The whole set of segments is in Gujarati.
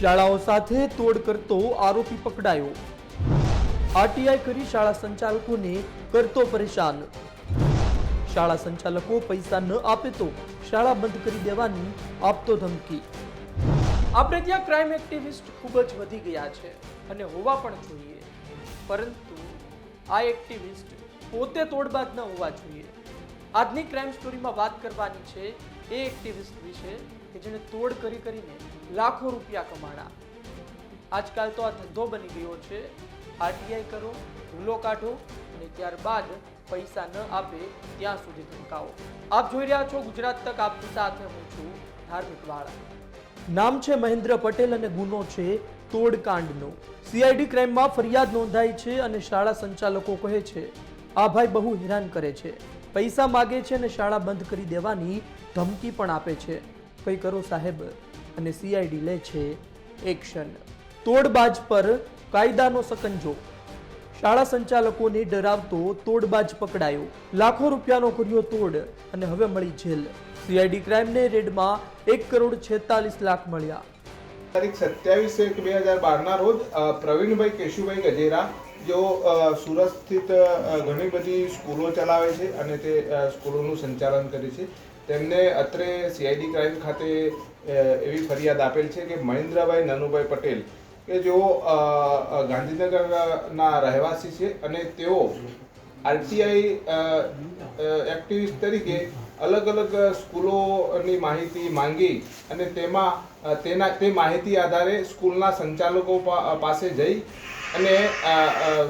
શાળાઓ સાથે તોડ કરતો આરોપી પકડાયો. આરટીઆઈ કરી શાળા સંચાલકોને કરતો પરેશાન. શાળા સંચાલકો પૈસા ન આપે તો શાળા બંધ કરી દેવાની આપતો ધમકી. આપણે ત્યાં ક્રાઇમ એક્ટિવિસ્ટ ખૂબ જ વધી ગયા છે અને હોવા પણ જોઈએ. પરંતુ આ એક્ટિવિસ્ટ પોતે તોડબાજ ન હોવા જોઈએ. આજની ક્રાઇમ સ્ટોરીમાં વાત કરવાની છે એ એક્ટિવિસ્ટ વિશે કે જેણે તોડ કરી કરીને લાખો રૂપિયા કમાણા આજકાલ તો આ ધંધો બની ગયો છે. આરટીઆઈ કરો, ભૂલો કાઢો અને ત્યારબાદ પૈસા ન આપે ત્યાં સુધી ધમકાવો. આપ જોઈ રહ્યા છો ગુજરાત તક. આપની સાથે હું છું ધાર્મિક વાળા. નામ છે મહેન્દ્ર પટેલ અને ગુનો છે તોડકાંડનો. સીઆઈડી ક્રાઇમમાં ફરિયાદ નોંધાઈ છે અને શાળા સંચાલકો કહે છે, આ ભાઈ બહુ હેરાન કરે છે. પૈસા માગે છે અને શાળા બંધ કરી દેવાની ધમકી પણ આપે છે. કંઈ કરો સાહેબ અને સીઆઈડી લે છે એક્શન. તોડબાજ પર કાયદાનો સકંજો. શાળા સંચાલકોને ડરાવતો તોડબાજ પકડાયો. લાખો રૂપિયાનો કર્યો તોડ અને હવે મળી જેલ. સીઆઈડી ક્રાઇમને રેડમાં એક કરોડ છેતાલીસ લાખ મળ્યા. તારીખ સત્યાવીસ એક બે હજાર બારના રોજ પ્રવીણભાઈ કેશુભાઈ ગજેરા જેઓ સુરત સ્થિત ઘણી બધી સ્કૂલો ચલાવે છે અને તે સ્કૂલોનું સંચાલન કરે છે. તેમને અત્રે સીઆઈડી ક્રાઇમ ખાતે એવી ફરિયાદ આપેલ છે કે મહેન્દ્રભાઈ નનુભાઈ પટેલ, કે જેઓ ગાંધીનગરના રહેવાસી છે અને તેઓ આરટીઆઈ એક્ટિવિસ્ટ તરીકે અલગ અલગ સ્કૂલોની માહિતી માંગી અને તેમાં તેના, તે માહિતી આધારે સ્કૂલના સંચાલકો પાસે જઈ અને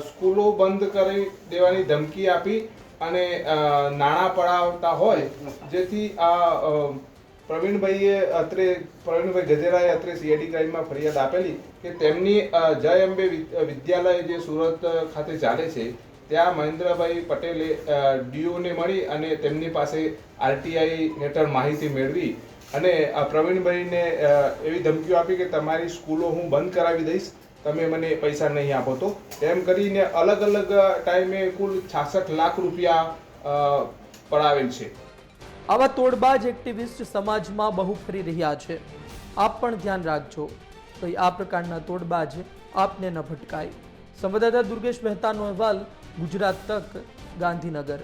સ્કૂલો બંધ કરી દેવાની ધમકી આપી અને નાણાં પડાવતા હોય, જેથી આ પ્રવીણભાઈએ અત્રે, પ્રવીણભાઈ ગજેરાએ અત્રે સીઆઈડી ક્રાઇમમાં ફરિયાદ આપેલી કે તેમની જય અંબે વિદ્યાલય જે સુરત ખાતે ચાલે છે ત્યાં મહેન્દ્રભાઈ પટેલે ડીઓને મળી અને તેમની પાસે આરટીઆઈ હેઠળ માહિતી મેળવી. અને પ્રવીણભાઈને એવી ધમકીઓ આપી કે તમારી સ્કૂલો હું બંધ કરાવી દઈશ, તમે મને પૈસા નહીં આપો તો. તેમ કરીને અલગ અલગ ટાઈમે કુલ છાસઠ લાખ રૂપિયા પડાવેલ છે. આવા તોડબાજ એક્ટિવિસ્ટ સમાજમાં બહુ ફરી રહ્યા છે. આપ પણ ધ્યાન રાખજો. તો આ પ્રકારના તોડબાજ આપને ન ભટકાય. સંવાદદાતા દુર્ગેશ મહેતાનો અહેવાલ ગુજરાત તક ગાંધીનગર.